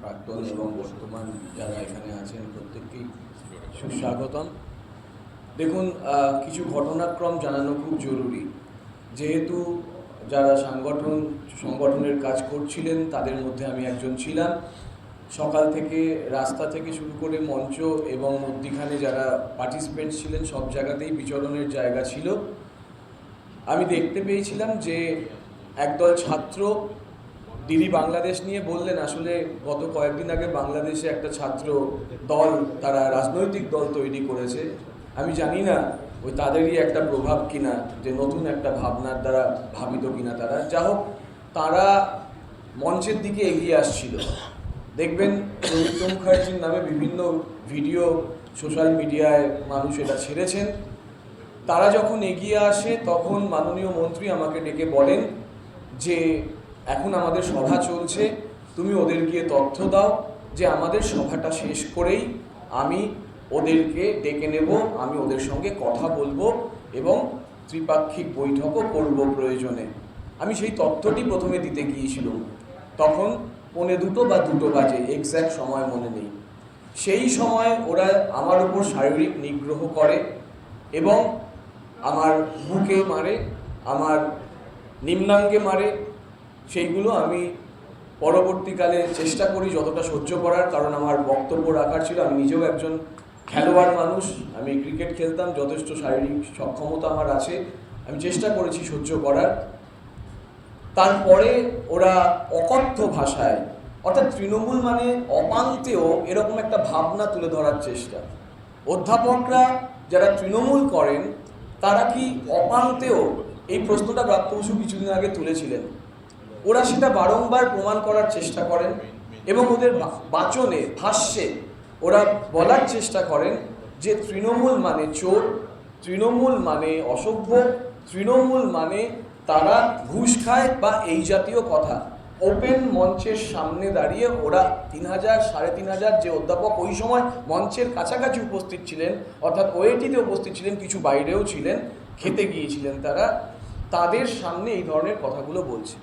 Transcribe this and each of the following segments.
প্রাক্তন এবং বর্তমান যারা এখানে আছেন প্রত্যেককেই সুস্বাগতম। দেখুন কিছু ঘটনাক্রম জানানো খুব জরুরি। যেহেতু যারা সাংগঠন, সংগঠনের কাজ করছিলেন, তাদের মধ্যে আমি একজন ছিলাম। সকাল থেকে রাস্তা থেকে শুরু করে মঞ্চ এবং মধ্যিখানে যারা পার্টিসিপেন্ট ছিলেন, সব জায়গাতেই বিচরণের জায়গা ছিল। আমি দেখতে পেয়েছিলাম যে একদল ছাত্র দিদি বাংলাদেশ নিয়ে বললেন, আসলে গত কয়েকদিন আগে বাংলাদেশে একটা ছাত্র দল, তারা রাজনৈতিক দল তৈরি করেছে। আমি জানি না ওই তাদেরই একটা প্রভাব কিনা, যে নতুন একটা ভাবনার দ্বারা ভাবিত কিনা তারা। যা হোক তারা মঞ্চের দিকে এগিয়ে আসছিল। দেখবেন রবীন্দ্র মুখার্জির নামে বিভিন্ন ভিডিও সোশ্যাল মিডিয়ায় মানুষ এটা ছেড়েছেন। তারা যখন এগিয়ে আসে, তখন মাননীয় মন্ত্রী আমাকে ডেকে বলেন যে এখন আমাদের সভা চলছে। তুমি ওদের গিয়ে তথ্য দাও যে আমাদের সভাটা শেষ করেই আমি ওদেরকে ডেকে নেব, আমি ওদের সঙ্গে কথা বলব এবং ত্রিপাক্ষিক বৈঠকও করব প্রয়োজনে। আমি সেই তথ্যটি প্রথমে দিতে গিয়েছিলাম। তখন পৌনে দুটো বা দুটো বাজে এক্স্যাক্ট সময় মনে নেই। সেই সময় ওরা আমার উপর শারীরিক নিগ্রহ করে এবং আমার বুকে মারে, আমার নিম্নাঙ্গে মারে সেইগুলো আমি পরবর্তীকালে চেষ্টা করি যতটা সহ্য করার, কারণ আমার বক্তব্য রাখার ছিল। আমি নিজেও একজন খেলোয়াড় মানুষ, আমি ক্রিকেট খেলতাম, যথেষ্ট শারীরিক সক্ষমতা আমার আছে। আমি চেষ্টা করেছি সহ্য করার। তারপরে ওরা অকথ্য ভাষায়, অর্থাৎ তৃণমূল মানে অপান্তেও এরকম একটা ভাবনা তুলে ধরার চেষ্টা। অধ্যাপকরা যারা তৃণমূল করেন, তারা কি অপান্তেও এই প্রশ্নটা প্রাপ্ত বসু কিছুদিন আগে তুলেছিলেন? ওরা সেটা বারংবার প্রমাণ করার চেষ্টা করেন এবং ওদের বাচনে, ভাষ্যে ওরা বলার চেষ্টা করেন যে তৃণমূল মানে চোর, তৃণমূল মানে অসভ্য, তৃণমূল মানে তারা ঘুষ খায় বা এই জাতীয় কথা। ওপেন মঞ্চের সামনে দাঁড়িয়ে ওরা তিন হাজার, সাড়ে তিন হাজার যে অধ্যাপক ওই সময় মঞ্চের কাছাকাছি উপস্থিত ছিলেন, অর্থাৎ ওয়েটিতে উপস্থিত ছিলেন, কিছু বাইরেও ছিলেন, খেতে গিয়েছিলেন তারা, তাদের সামনে এই ধরনের কথাগুলো বলছে।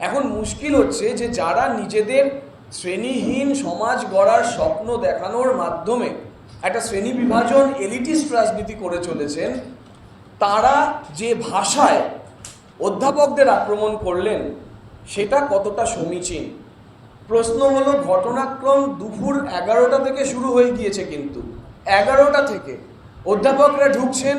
এখন মুশকিল হচ্ছে যে যারা নিজেদের শ্রেণীহীন সমাজ গড়ার স্বপ্ন দেখানোর মাধ্যমে একটা শ্রেণি বিভাজন এলিটিস্ট রাজনীতি করে চলেছেন, তারা যে ভাষায় অধ্যাপকদের আক্রমণ করলেন, সেটা কতটা সমীচীন? প্রশ্ন হলো, ঘটনাক্রম দুপুর এগারোটা থেকে শুরু হয়ে গিয়েছে কিন্তু। এগারোটা থেকে অধ্যাপকরা ঢুকছেন,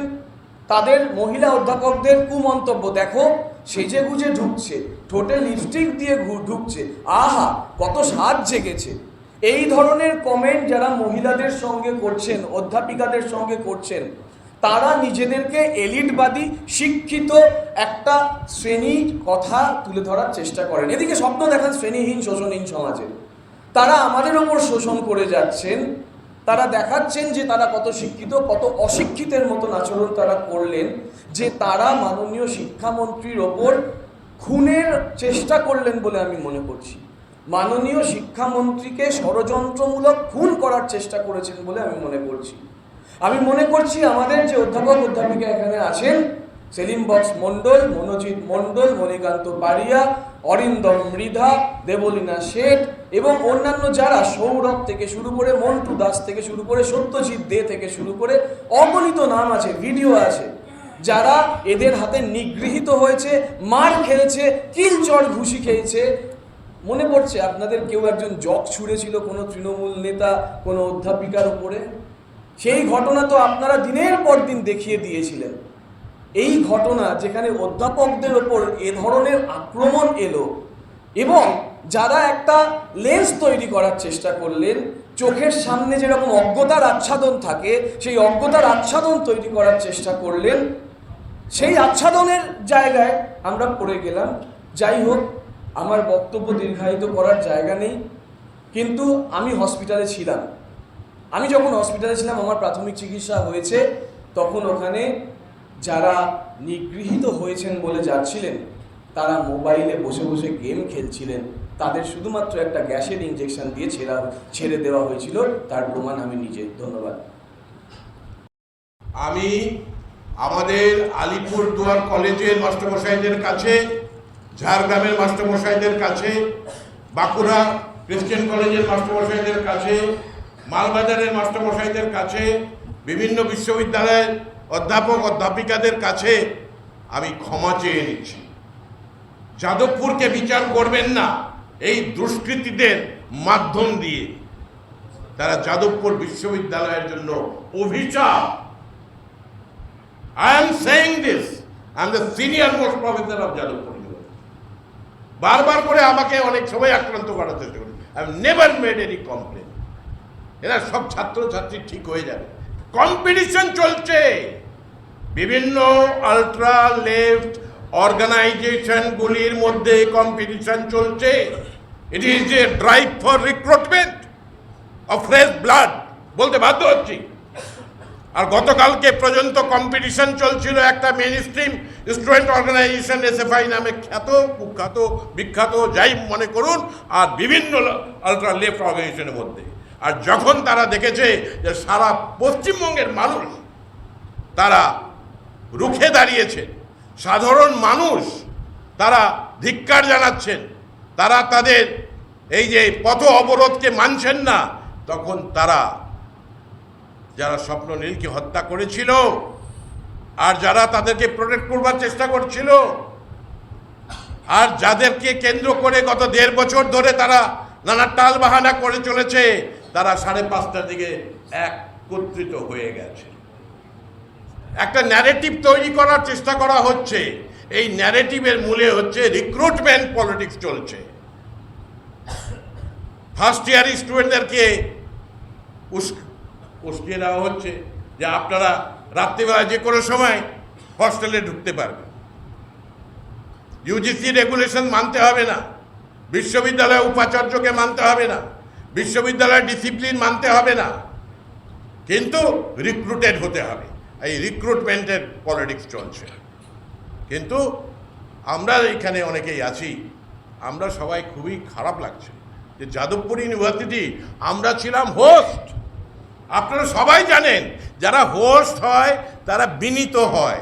তাদের মহিলা অধ্যাপকদের কুমন্তব্য, দেখো সেজে গুজে ঢুকছে, ঠোঁটে লিপস্টিক দিয়ে ঢুকছে। আহা, কত সাজ জেগেছে। এই ধরনের কমেন্ট যারা মহিলাদের সঙ্গে করছেন, অধ্যাপিকাদের সঙ্গে করছেন, তারা নিজেদেরকে এলিটবাদী, শিক্ষিত একটা শ্রেণির কথা তুলে ধরার চেষ্টা করেন। এদিকে স্বপ্ন দেখান শ্রেণীহীন, শোষণহীন সমাজের তারা আমাদের ওপর শোষণ করে যাচ্ছেন তারা দেখাচ্ছেন যে তারা কত শিক্ষিত, কত অশিক্ষিতের মতন আচরণ তারা করলেন, যে তারা মাননীয় শিক্ষামন্ত্রীর ওপর খুনের চেষ্টা করলেন বলে আমি মনে করছি। মাননীয় শিক্ষামন্ত্রীকে ষড়যন্ত্রমূলক খুন করার চেষ্টা করেছেন বলে আমি মনে করছি। আমি মনে করছি আমাদের যে অধ্যাপক অধ্যাপিকা এখানে আছেন, সেলিম বক্স মণ্ডল, মনোজিৎ মণ্ডল, মণিকান্ত পারিয়া অরিন্দম মৃধা, দেবলীনা শেঠ এবং অন্যান্য যারা সৌরভ থেকে শুরু করে, মন্টু দাস থেকে শুরু করে, সত্যজিৎ দে থেকে শুরু করে, অগণিত নাম আছে ভিডিও আছে, যারা এদের হাতে নিগৃহীত হয়েছে, মার খেয়েছে কিলচর ঘুষি খেয়েছে। মনে পড়ছে আপনাদের কেউ একজন জগ ছুঁড়েছিল কোনো তৃণমূল নেতা, কোনো অধ্যাপিকার উপরে? সেই ঘটনা তো আপনারা দিনের পর দিন দেখিয়ে দিয়েছিলেন। এই ঘটনা যেখানে অধ্যাপকদের ওপর এ ধরনের আক্রমণ এলো এবং যারা একটা লেন্স তৈরি করার চেষ্টা করলেন, চোখের সামনে যেরকম অজ্ঞতার আচ্ছাদন থাকে, সেই অজ্ঞতার আচ্ছাদন তৈরি করার চেষ্টা করলেন। সেই আচ্ছাদনের জায়গায় আমরা পড়ে গেলাম। যাই হোক, আমার বক্তব্য দীর্ঘায়িত করার জায়গা নেই। কিন্তু আমি হসপিটালে ছিলাম। আমি যখন হসপিটালে ছিলাম, আমার প্রাথমিক চিকিৎসা হয়েছে, তখন ওখানে যারা নিগৃহীত হয়েছেন বলে যাচ্ছিলেন, তারা মোবাইলে বসে বসে গেম খেলছিলেন। তাদের শুধুমাত্র একটা গ্যাসের ইঞ্জেকশন দিয়ে ছেড়া, ছেড়ে দেওয়া হয়েছিল। তার প্রমাণ আমি নিজে। ধন্যবাদ। আমি আমাদের আলিপুর দুয়ার কলেজের মাস্টারমশাইদের কাছে, ঝাড়গ্রামের মাস্টারমশাইদের কাছে, বাঁকুড়া ক্রিশ্চিয়ান কলেজের মাস্টারমশাইদের কাছে, মালবাজারের মাস্টারমশাইদের কাছে, বিভিন্ন বিশ্ববিদ্যালয়ের অধ্যাপক, অধ্যাপিকাদের কাছে আমি ক্ষমা চেয়ে নিচ্ছি। যাদবপুরকে বিচার করবেন না, এই দুষ্কৃতীদের মাধ্যম দিয়ে। তারা যাদবপুর বিশ্ববিদ্যালয়ের জন্য অভিশাপ। I am saying this I am the senior most professor of Jadavpur বারবার করে আমাকে অনেক সময় আক্রান্ত করার চেষ্টা করি। I never made any complain এরা সব ছাত্রছাত্রী ঠিক হয়ে যাবে। কম্পিটিশন চলছে। বিভিন্ন আলট্রা লেফট অর্গানাইজেশনগুলির মধ্যে কম্পিটিশন চলছে। It is a drive for recruitment of fresh blood বলতে বাধ্য হচ্ছি। আর গতকালকে পর্যন্ত কম্পিটিশন চলছিল একটা main stream student organisation SFI নামে খ্যাত, কুখ্যাত, বিখ্যাত, যাই মনে করুন, আর বিভিন্ন আলট্রা লেফট অর্গানাইজেশনের মধ্যে। আর যখন তারা দেখেছে যে সারা পশ্চিমবঙ্গের মানুষ, তারা রুখে দাঁড়িয়েছে সাধারণ মানুষ তারা ধিক্কার জানাচ্ছেন। তারা তাদের এই যে পথ অবরোধকে মানছেন না, তখন তারা যারা স্বপ্ন নীলকে হত্যা করেছিল আর যারা তাদেরকে প্রোটেক্ট করবার চেষ্টা করছিল আর যাদেরকে কেন্দ্র করে গত দেড় বছর ধরে তারা নানা টাল বাহানা করে চলেছে, তারা সাড়ে পাঁচটার দিকে একত্রিত হয়ে গেছে। একটা ন্যারেটিভ তৈরি করার চেষ্টা করা হচ্ছে। এই ন্যারেটিভের মূলে হচ্ছে রিক্রুটমেন্ট পলিটিক্স চলছে। ফার্স্ট ইয়ার স্টুডেন্টদেরকে উস্ক- উস্কিয়ে দেওয়া হচ্ছে যে আপনারা রাত্রিবেলা যে কোনো সময় হস্টেলে ঢুকতে পারবেন। ইউজিসি রেগুলেশন মানতে হবে না। বিশ্ববিদ্যালয় উপাচার্যকে মানতে হবে না। বিশ্ববিদ্যালয়ের ডিসিপ্লিন মানতে হবে না। কিন্তু রিক্রুটেড হতে হবে। এই রিক্রুটমেন্টের পলিটিক্স চলছে। কিন্তু আমরা এখানে অনেকেই আছি, আমরা সবাই খুবই খারাপ লাগছে যে যাদবপুর ইউনিভার্সিটি আমরা ছিলাম হোস্ট আপনারা সবাই জানেন, যারা হোস্ট হয়, তারা বিনীত হয়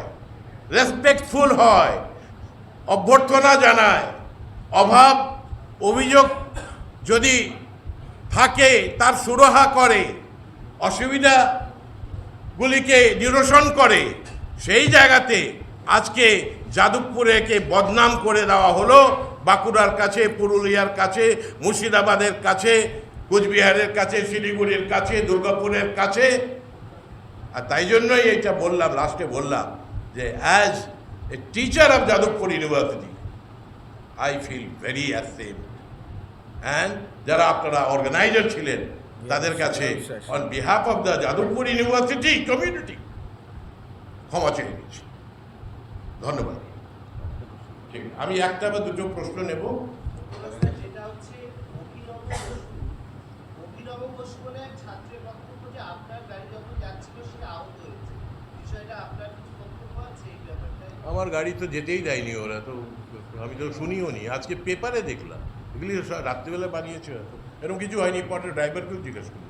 রেসপেক্টফুল হয়, অভ্যর্থনা জানায়, অভাব, অভিযোগ যদি থাকে, তার সুরাহা করে অসুবিধাগুলিকে নিরসন করে, সেই জায়গাতে আজকে যাদবপুরেকে বদনাম করে দেওয়া হলো। বাঁকুড়ার কাছে, পুরুলিয়ার কাছে, মুর্শিদাবাদের কাছে, কুচবিহারের কাছে, শিলিগুড়ির কাছে, দুর্গাপুরের কাছে। আর তাই জন্যই এটা বললাম লাস্টে বললাম যে as a teacher of Jadavpur university I feel very ashamed and যারা আপনারা অর্গানাইজার ছিলেন তাদের কাছে on behalf of the Jadavpur university community ক্ষমা চেয়ে নিচ্ছি ধন্যবাদ। ঠিক আমি একটা বা দুটো প্রশ্ন নেব। আমার গাড়ি তো যেতেই দেয়নি ওরা তো আমি তো শুনিও নি। আজকে পেপারে দেখলাম। এগুলি রাত্রিবেলা বানিয়েছে এরকম কিছু হয়নি পরে ড্রাইভারকেও জিজ্ঞেস করি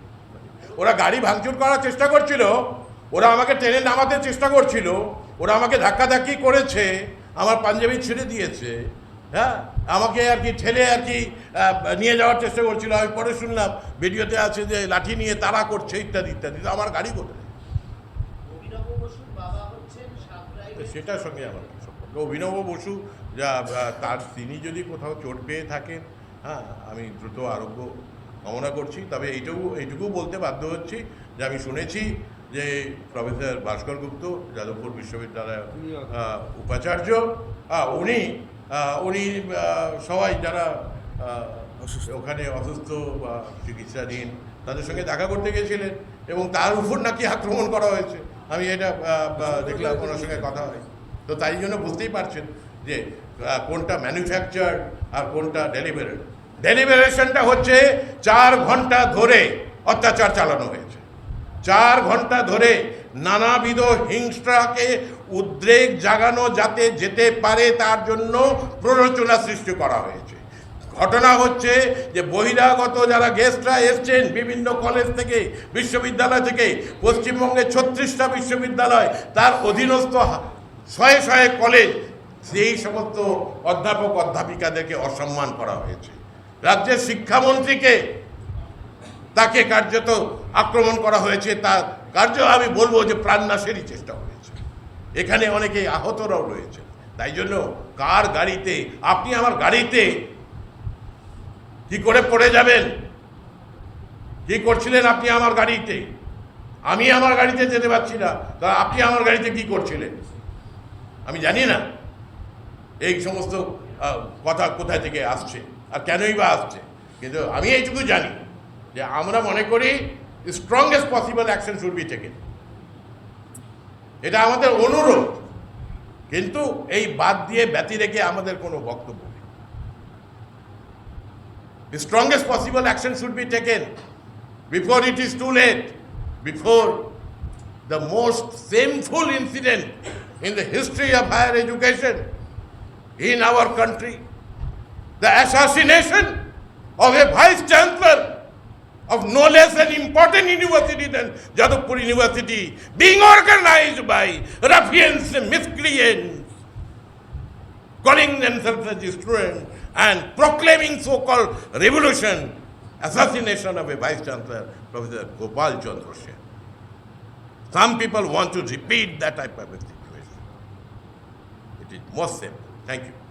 ওরা গাড়ি ভাঙচুর করার চেষ্টা করছিল ওরা আমাকে ট্রেনে নামাতে চেষ্টা করছিল ওরা আমাকে ধাক্কাধাক্কি করেছে আমার পাঞ্জাবি ছেড়ে দিয়েছে হ্যাঁ? আমাকে আর কি ঠেলে আর কি নিয়ে যাওয়ার চেষ্টা করছিল। আমি পরে শুনলাম ভিডিওতে আছে যে লাঠি নিয়ে তাড়া করছে ইত্যাদি ইত্যাদি। আমার গাড়ি কোথায়? সেটার সঙ্গে আমার সম্পর্ক। অভিনব বসু যা তার তিনি যদি কোথাও চোট পেয়ে থাকেন হ্যাঁ আমি দ্রুত আরোগ্য কামনা করছি। তবে এইটুকু এইটুকু বলতে বাধ্য হচ্ছি যে আমি শুনেছি যে প্রফেসর ভাস্কর গুপ্ত যাদবপুর বিশ্ববিদ্যালয়ের উপাচার্য উনি উনি সবাই যারা ওখানে অসুস্থ বা চিকিৎসাধীন তাদের সঙ্গে দেখা করতে গেছিলেন এবং তার উপর নাকি আক্রমণ করা হয়েছে। আমি এটা দেখলাম ওনার সঙ্গে কথা হয় তো তাই জন্য বুঝতেই পারছেন যে কোনটা ম্যানুফ্যাকচার আর কোনটা ডেলিভারেড ডেলিভারেশনটা হচ্ছে চার ঘণ্টা ধরে অত্যাচার চালানো হয়েছে। চার ঘণ্টা ধরে নানাবিধ হিংস্রাকে উদ্রেক জাগানো যাতে যেতে পারে তার জন্য প্ররোচনা সৃষ্টি করা হয়েছে। ঘটনা হচ্ছে যে, বহিরাগত যারা গেস্টরা এসছেন বিভিন্ন কলেজ থেকে, বিশ্ববিদ্যালয় থেকে পশ্চিমবঙ্গে ছত্রিশটা বিশ্ববিদ্যালয়, তার অধীনস্থ শয়ে শয়ে কলেজ সেই সমস্ত অধ্যাপক, অধ্যাপিকাদেরকে অসম্মান করা হয়েছে। রাজ্যের শিক্ষামন্ত্রীকে তাকে কার্যত আক্রমণ করা হয়েছে, তার কার্য আমি বলব যে প্রাণনাশেরই চেষ্টা হয়েছে। এখানে অনেকে আহতরাও রয়েছে। তাই জন্য কার গাড়িতে, আপনি আমার গাড়িতে কি করে পড়ে যাবেন? কি করছিলেন আপনি আমার গাড়িতে? আমি আমার গাড়িতে যেতে পারছি না। তা আপনি আমার গাড়িতে কি করছিলেন? আমি জানি না। এই সমস্ত কথা কোথায় থেকে আসছে আর কেনই বা আসছে? কিন্তু আমি এইটুকু জানি যে আমরা মনে করি strongest possible action should be taken এটা আমাদের অনুরোধ। কিন্তু এই বাদ দিয়ে ব্যতি রেখে আমাদের কোনো বক্তব্য নেই। Strongest possible action should be taken before it is too late before the most shameful incident in the history of higher education in our country, the assassination of a vice chancellor of no less an important university than Jadavpur University, being organized by ruffians miscreants calling themselves as students and proclaiming so-called revolution, assassination of a vice chancellor, Professor Gopal Chandra Sen. Some people want to repeat that type of a situation. It is most simple. Thank you.